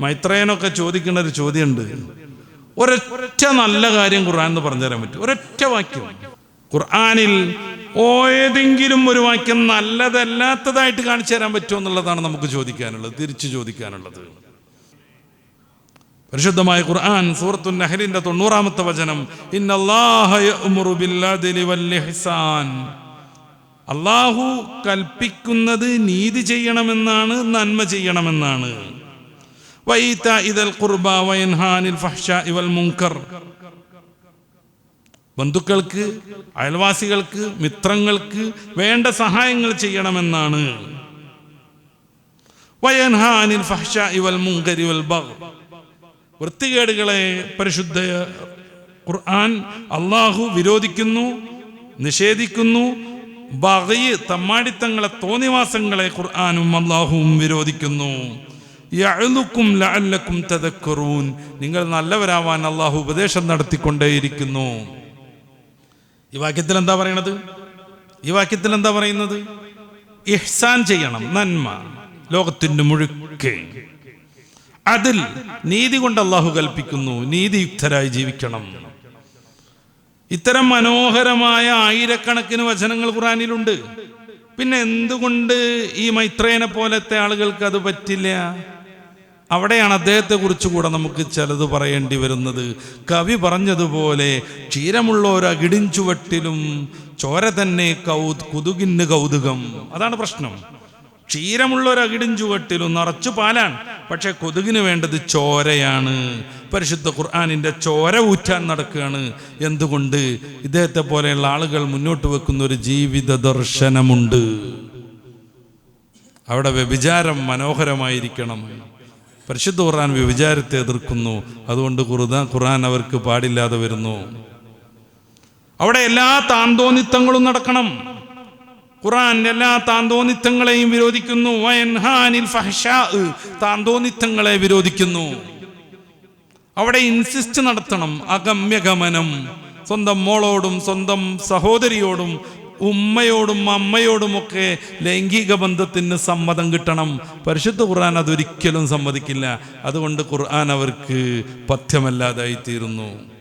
മൈത്രേനൊക്കെ ചോദിക്കുന്ന ഒരു ചോദ്യമുണ്ട്. ഒരൊറ്റ നല്ല കാര്യം ഖുർആൻ എന്ന് പറഞ്ഞു തരാൻ പറ്റും. ഒരൊറ്റ വാക്യം. ഖുർആനിൽ ഏതെങ്കിലും ഒരു വാക്യം നല്ലതല്ലാത്തതായിട്ട് കാണിച്ചു തരാൻ പറ്റുമോ എന്നുള്ളതാണ് നമുക്ക് ചോദിക്കാനുള്ളത് തിരിച്ചു ചോദിക്കാനുള്ളത്. പരിശുദ്ധമായ ഖുർആൻ സൂറത്തു നഹലിന്റെ തൊണ്ണൂറാമത്തെ വചനം അള്ളാഹു കൽപ്പിക്കുന്നത് നീതി ചെയ്യണമെന്നാണ് നന്മ ചെയ്യണമെന്നാണ്. ബന്ധുക്കൾക്ക് അയൽവാസികൾക്ക് മിത്രങ്ങൾക്ക് വേണ്ട സഹായങ്ങൾ ചെയ്യണമെന്നാണ്. വയൻഹാനിൽ ഫഹ്ഷ വൽ മുങ്കരി വൽ വൃത്തികേടുകളെ പരിശുദ്ധ ഖുർആൻ അള്ളാഹു വിരോധിക്കുന്നു നിഷേധിക്കുന്നു. ബഹയ് തമ്മാടിത്തങ്ങളെ തോന്നിവാസങ്ങളെ ഖുർആാനും അള്ളാഹുവും വിരോധിക്കുന്നു. യഅ്ലുക്കും ലഅല്ലക്കും തദക്കറൂൻ. നിങ്ങൾ നല്ലവരാവാൻ അള്ളാഹു ഉപദേശം നടത്തിക്കൊണ്ടേയിരിക്കുന്നു. ഈ വാക്യത്തിൽ എന്താ പറയണത്? ഈ വാക്യത്തിൽ എന്താ പറയുന്നത്? ഇഹ്സാൻ ചെയ്യണം നന്മ ലോകത്തിന്റെ മുഴുക്കെ. അതിൽ നീതി കൊണ്ട് അള്ളാഹു കൽപ്പിക്കുന്നു നീതിയുക്തരായി ജീവിക്കണം. ഇത്തരം മനോഹരമായ ആയിരക്കണക്കിന് വചനങ്ങൾ ഖുറാനിലുണ്ട് പിന്നെ എന്തുകൊണ്ട് ഈ മൈത്രേനെ പോലത്തെ ആളുകൾക്ക് അത് പറ്റില്ല? അവിടെയാണ് അദ്ദേഹത്തെക്കുറിച്ച് കൂടെ നമുക്ക് ചിലത് പറയേണ്ടി വരുന്നത്. കവി പറഞ്ഞതുപോലെ ക്ഷീരമുള്ള ഒരു അകിടിഞ്ചുവട്ടിലും ചോര തന്നെ കൗ കുതുകിന് കൗതുകം. അതാണ് പ്രശ്നം. ക്ഷീരമുള്ള ഒരു അകിടിഞ്ചുവട്ടിലും നിറച്ചു പാലാണ്. പക്ഷെ കൊതുകിന് വേണ്ടത് ചോരയാണ്. പരിശുദ്ധ ഖുർആാനിന്റെ ചോര ഊറ്റാൻ നടക്കുകയാണ്. എന്തുകൊണ്ട്? ഇദ്ദേഹത്തെ പോലെയുള്ള ആളുകൾ മുന്നോട്ട് വെക്കുന്ന ഒരു ജീവിത ദർശനമുണ്ട്. അവിടെ വ്യഭിചാരം മനോഹരമായിരിക്കണം. പരിശുദ്ധ ഖുർആൻ വ്യഭിചാരത്തെ എതിർക്കുന്നു. അതുകൊണ്ട് ഖുർആൻ ഖുർആൻ അവർക്ക് പാടില്ലാതെ വരുന്നു. അവിടെ എല്ലാ താന്തോന്നിത്തങ്ങളും നടക്കണം. ഖുറാൻ എല്ലാ താന്തോന്നിത്തങ്ങളെയും വിരോധിക്കുന്നു. താന്തോന്നിത്തങ്ങളെ വിരോധിക്കുന്നു. അവിടെ ഇൻസിസ്റ്റ് നടത്തണം. അഗമ്യഗമനം. സ്വന്തം മോളോടും സ്വന്തം സഹോദരിയോടും ഉമ്മയോടും അമ്മയോടുമൊക്കെ ലൈംഗിക ബന്ധത്തിന് സമ്മതം കിട്ടണം. പരിശുദ്ധ ഖുർആൻ അതൊരിക്കലും സമ്മതിക്കില്ല. അതുകൊണ്ട് ഖുർആൻ അവർക്ക് പഥ്യമല്ലാതായി തീരുന്നു